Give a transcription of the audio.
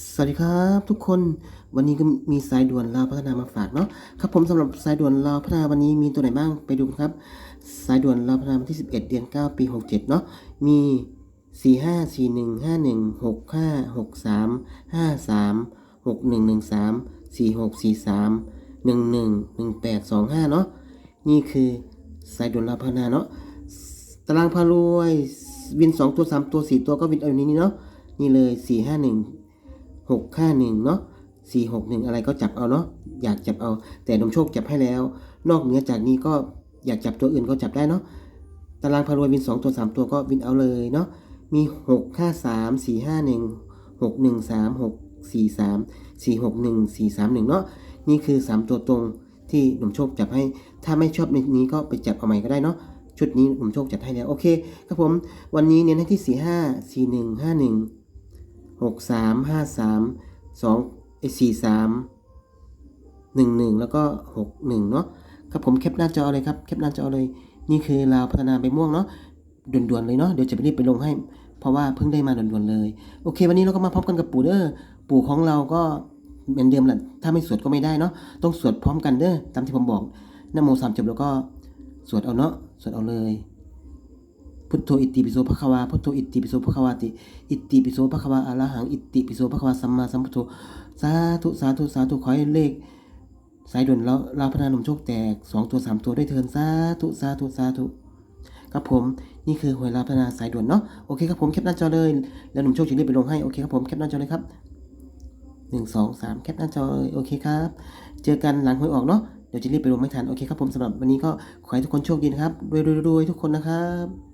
สวัสดีครับทุกคนวันนี้ก็มีสายด่วนลาวพัฒนามาฝากเนาะครับผมสำหรับสายด่วนลาวพัฒนาวันนี้มีตัวไหนบ้างไปดูครับ สายด่วนลาวพัฒนาวันที่ 11 เดือน 9 ปี 67 เนาะมี 4 5 4 1 5 1 6 5 6 3 5 3 6 1 1 3 4 6 4 3 1 1 1 8 2 5 เนาะนี่คือสายด่วนลาวพัฒนาเนาะตารางพารวยวิน 2 ตัว 3 ตัว 4 ตัวก็วินเอาอยู่นนี้เนาะนี่เลย 4 5 1 หกห้าหนึ่งเนาะสี่หกหนึ่งอะไรก็จับเอาเนาะอยากจับเอา แต่นมโชคจับให้แล้ว นอกเหนือจากนี้ก็อยากจับตัวอื่นก็จับได้เนาะตารางพารวยวินสองตัวสามตัวก็วินเอาเลยเนาะมีหกห้าสามสี่ห้าหนึ่งหกหนึ่งสามหกสี่สามสี่หกหนึ่งสี่สามหนึ่งเนาะนี่คือสามตัวตรงที่หนุ่มโชคจับให้ ถ้าไม่ชอบในนี้ก็ไปจับเอาใหม่ก็ได้เนาะชุดนี้หนุ่มโชคจัดให้แล้ว โอเคครับผม วันนี้เน้นให้ที่สี่ห้าสี่หนึ่ง หกสามห้าสามสองสี่สามหนึ่งหนึ่งแล้วก็หกหนึ่งเนาะครับผมแคปหน้าจอเลยครับแคปหน้าจอเลย นี่คือลาวพัฒนาใบม่วงเนาะด่วนๆเลยเนาะเดี๋ยวจะไปรีบไปลงให้ เพราะว่าเพิ่งได้มาด่วนๆเลย โอเค วันนี้เราก็มาพบกันกับปู่เด้อปู่ของเราก็เหมือนเดิมแหละถ้าไม่สวดก็ไม่ได้เนาะต้องสวดพร้อมกันเด้อตามที่ผมบอกนโมสามจบแล้วก็สวดเอาเนาะสวดเอาเลย พุทโธอิติปิโสภควาพุทโธอิติปิโสภควาติ อิติปิโสภควาอรหัง อิติปิโสภควาสัมมาสัมพุทโธ สาธุสาธุสาธุขอให้เลข สายด่วนเราเราพนาหนมโชคแตกสองตัวสามตัวได้เทินสาธุสาธุสาธุครับผมนี่คือหวยลาพนาสายด่วนเนาะโอเคครับผมแคปหน้าจอเลย แล้วหนุ่มโชคจะรีบไปลงให้โอเคครับผมแคปหน้าจอเลยครับหนึ่งสองสามแคปหน้าจอเลยโอเคครับ เจอกันหลังหวยออกเนาะเดี๋ยวจะรีบไปลงไม่ทันโอเคครับผมสำหรับวันนี้ก็ขอให้ทุกคนโชคดีนะครับรวยๆทุกคนนะครับ